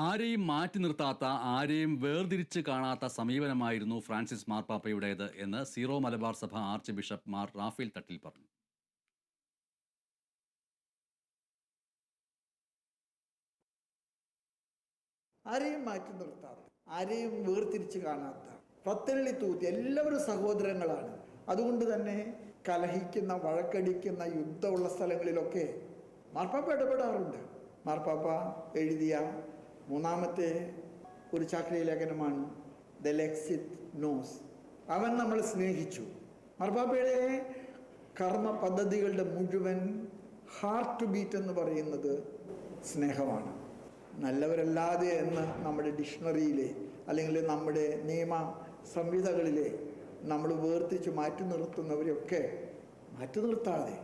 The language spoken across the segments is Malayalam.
ആരെയും മാറ്റി നിർത്താത്ത ആരെയും വേർതിരിച്ച് കാണാത്ത സമീപനമായിരുന്നു ഫ്രാൻസിസ് മാർപ്പാപ്പയുടേത് എന്ന് സീറോ മലബാർ സഭ archbishop Mar Rafale Thattil പറഞ്ഞു. ആരെയും മാറ്റി നിർത്താത്ത ആരെയും വേർതിരിച്ച് കാണാത്ത പത്തള്ളി തൂത്തി എല്ലാവരും സഹോദരങ്ങളാണ്. അതുകൊണ്ട് തന്നെ കലഹിക്കുന്ന വഴക്കടിക്കുന്ന യുദ്ധമുള്ള സ്ഥലങ്ങളിലൊക്കെ മാർപ്പാപ്പ ഇടപെടാറുണ്ട്. മാർപ്പാപ്പ എഴുതിയ മൂന്നാമത്തെ ഒരു ചാക്രിയ ലേഖനമാണ് ദ ലെക്സിത് നോസ്. അവൻ നമ്മൾ സ്നേഹിച്ചു. മർബാബയുടെ കർമ്മ പദ്ധതികളുടെ മുഴുവൻ ഹാർട്ട് ടു ബീറ്റ് എന്ന് പറയുന്നത് സ്നേഹമാണ്. നല്ലവരല്ലാതെ എന്ന് നമ്മുടെ ഡിക്ഷണറിയിലെ അല്ലെങ്കിൽ നമ്മുടെ നിയമ സംഹിതകളിലെ നമ്മൾ വേർതിച്ച് മാറ്റി നിർത്തുന്നവരെയൊക്കെ മാറ്റി നിർത്താതെ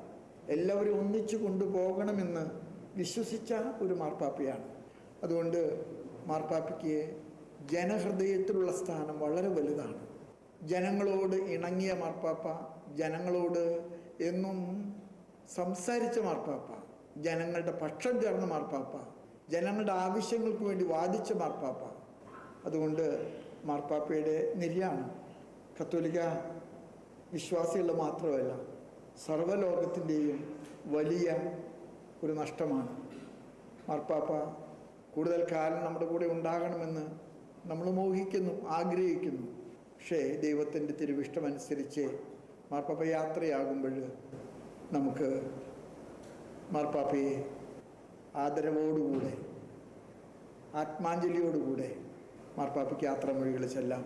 എല്ലാവരും ഒന്നിച്ചു കൊണ്ടുപോകണമെന്ന് വിശ്വസിച്ച ഒരു മാർപ്പാപ്പയാണ്. അതുകൊണ്ട് മാർപ്പാപ്പയ്ക്ക് ജനഹൃദയത്തിലുള്ള സ്ഥാനം വളരെ വലുതാണ്. ജനങ്ങളോട് ഇണങ്ങിയ മാർപ്പാപ്പ ജനങ്ങളോട് എന്നും സംസാരിച്ച മാർപ്പാപ്പ ജനങ്ങളുടെ പക്ഷം ചേർന്ന മാർപ്പാപ്പ ജനങ്ങളുടെ ആവശ്യങ്ങൾക്ക് വേണ്ടി വാദിച്ച മാർപ്പാപ്പ. അതുകൊണ്ട് മാർപ്പാപ്പയുടെ നിര്യാണം കത്തോലിക്ക വിശ്വാസികൾ മാത്രമല്ല സർവലോകത്തിന്റെയും വലിയ ഒരു നഷ്ടമാണ്. മാർപ്പാപ്പ കൂടുതൽ കാലം നമ്മുടെ കൂടെ ഉണ്ടാകണമെന്ന് നമ്മൾ മോഹിക്കുന്നു ആഗ്രഹിക്കുന്നു. പക്ഷേ ദൈവത്തിന്റെ തിരുവിഷ്ടമനുസരിച്ച് മാർപ്പാപ്പ യാത്രയാകുമ്പോൾ നമുക്ക് മാർപ്പാപ്പയെ ആദരവോടുകൂടെ ആത്മാഞ്ജലിയോടുകൂടെ മാർപ്പാപ്പയ്ക്ക് യാത്രാമൊഴികൾ ചെല്ലാം.